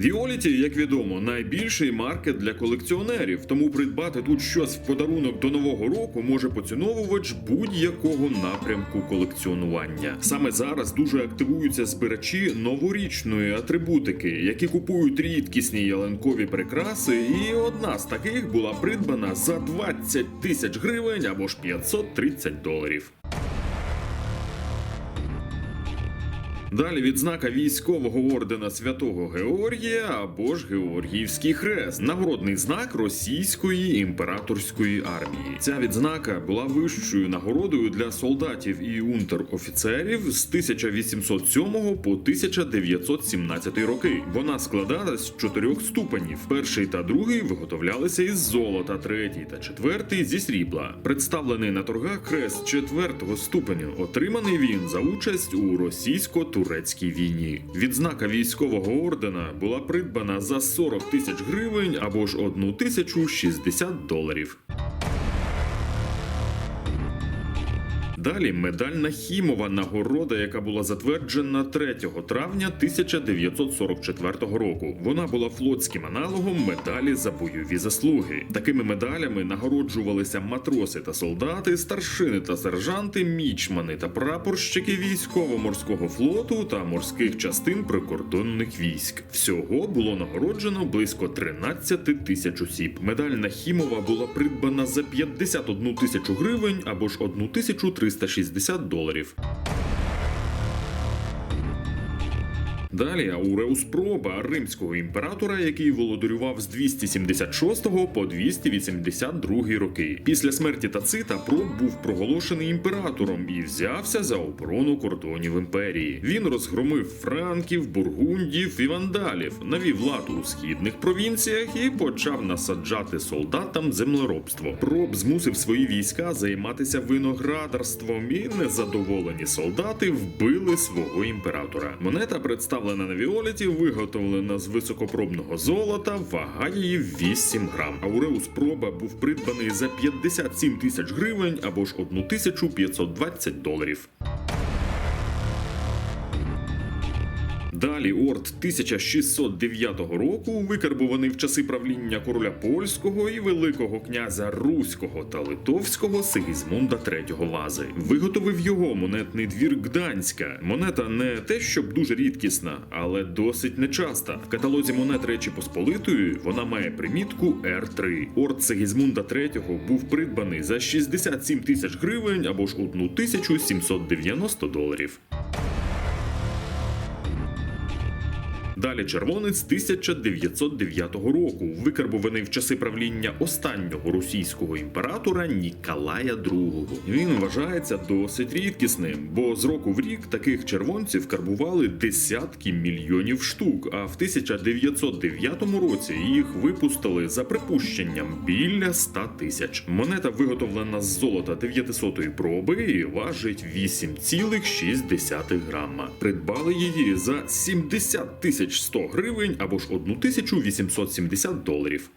Віоліті, як відомо, найбільший маркет для колекціонерів, тому придбати тут щось в подарунок до нового року може поціновувач будь-якого напрямку колекціонування. Саме зараз дуже активуються збирачі новорічної атрибутики, які купують рідкісні ялинкові прикраси, і одна з таких була придбана за 20 тисяч гривень або ж 530 доларів. Далі відзнака військового ордена святого Георгія або ж Георгіївський хрест, нагородний знак російської імператорської армії. Ця відзнака була вищою нагородою для солдатів і унтер-офіцерів з 1807 по 1917 роки. Вона складалась з чотирьох ступенів. Перший та другий виготовлялися із золота, третій та четвертий зі срібла. Представлений на торгах хрест четвертого ступеню. Отриманий він за участь у російсько-турецькій війні. Відзнака військового ордена була придбана за 40 тисяч гривень або ж 1 тисячу 60 доларів. Далі медаль Нахімова нагорода, яка була затверджена 3 травня 1944 року. Вона була флотським аналогом медалі за бойові заслуги. Такими медалями нагороджувалися матроси та солдати, старшини та сержанти, мічмани та прапорщики військово-морського флоту та морських частин прикордонних військ. Всього було нагороджено близько 13 тисяч осіб. Медаль Нахімова була придбана за 51 тисячу гривень або ж 1 тисячу 360 доларів. Далі Ауреус Проба римського імператора, який володарював з 276 по 282 роки. Після смерті Тацита Проб був проголошений імператором і взявся за оборону кордонів імперії. Він розгромив франків, бургундів і вандалів, навів лад у східних провінціях і почав насаджати солдатам землеробство. Проб змусив свої війська займатися виноградарством, і незадоволені солдати вбили свого імператора. Монета представлена на Віоліті, виготовлена з високопробного золота, вага її 8 грам. Ауреус проба був придбаний за 57 тисяч гривень або ж 1520 доларів. Далі орд 1609 року, викарбуваний в часи правління короля польського і великого князя Руського та Литовського Сигізмунда III Вази. Виготовив його монетний двір Гданська. Монета не те, щоб дуже рідкісна, але досить нечаста. В каталозі монет Речі Посполитої вона має примітку R3. Орд Сигізмунда III був придбаний за 67 тисяч гривень або ж 1790 доларів. Далі червонець 1909 року, викарбуваний в часи правління останнього російського імператора Ніколая II. Він вважається досить рідкісним, бо з року в рік таких червонців карбували десятки мільйонів штук. А в 1909 році їх випустили за припущенням біля 100 тисяч. Монета виготовлена з золота 900 проби і важить 8,6 грама. Придбали її за 70 тисяч 100 гривень або ж 1870 доларів.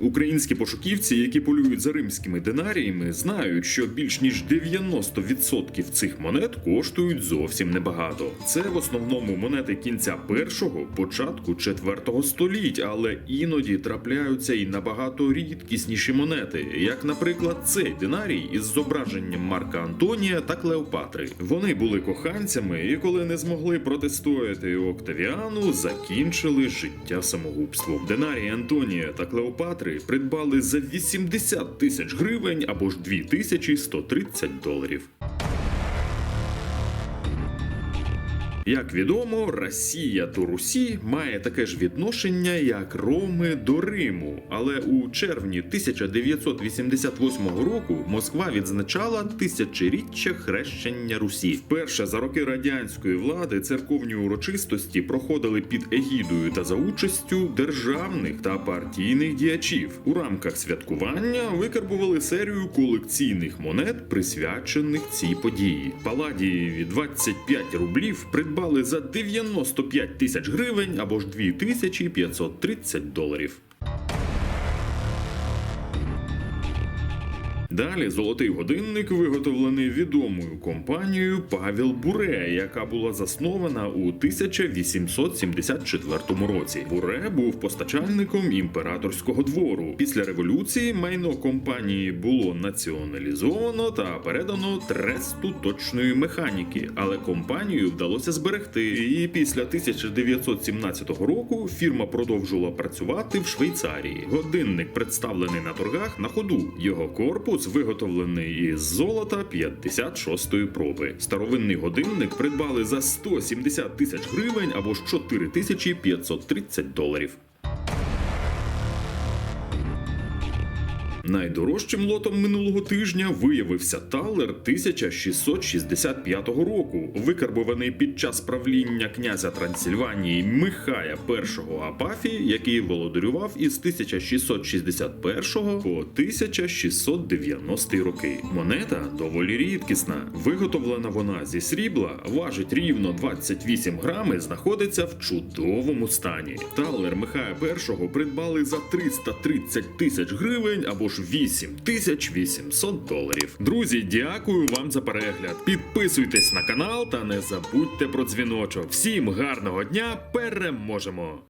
Українські пошуківці, які полюють за римськими динаріями, знають, що більш ніж 90% цих монет коштують зовсім небагато. Це в основному монети кінця першого, початку четвертого століть, але іноді трапляються і набагато рідкісніші монети, як, наприклад, цей динарій із зображенням Марка Антонія та Клеопатри. Вони були коханцями, і коли не змогли протистояти Октавіану, закінчили життя самогубством. Динарій Антонія та Клеопатри придбали за 80 тисяч гривень або ж 2130 доларів. Як відомо, Росія до Русі має таке ж відношення, як Роми до Риму. Але у червні 1988 року Москва відзначала тисячоріччя хрещення Русі. Вперше за роки радянської влади церковні урочистості проходили під егідою та за участю державних та партійних діячів. У рамках святкування викарбували серію колекційних монет, присвячених цій події. Паладієві 25 рублів придбали придбали за 95 тисяч гривень або ж 2530 доларів. Далі золотий годинник виготовлений відомою компанією Павел Буре, яка була заснована у 1874 році. Буре був постачальником імператорського двору. Після революції майно компанії було націоналізовано та передано тресту точної механіки, але компанію вдалося зберегти. І після 1917 року фірма продовжувала працювати в Швейцарії. Годинник представлений на торгах на ходу. Його корпус виготовлений із золота 56-ї проби. Старовинний годинник придбали за 170 тисяч гривень або ж 4530 доларів. Найдорожчим лотом минулого тижня виявився талер 1665 року, викарбований під час правління князя Трансильванії Михая І Апафії, який володарював із 1661 по 1690 роки. Монета доволі рідкісна. Виготовлена вона зі срібла, важить рівно 28 грам і знаходиться в чудовому стані. Талер Михая І придбали за 330 тисяч гривень або ж 8800 доларів. Друзі, дякую вам за перегляд. Підписуйтесь на канал та не забудьте про дзвіночок. Всім гарного дня! Переможемо!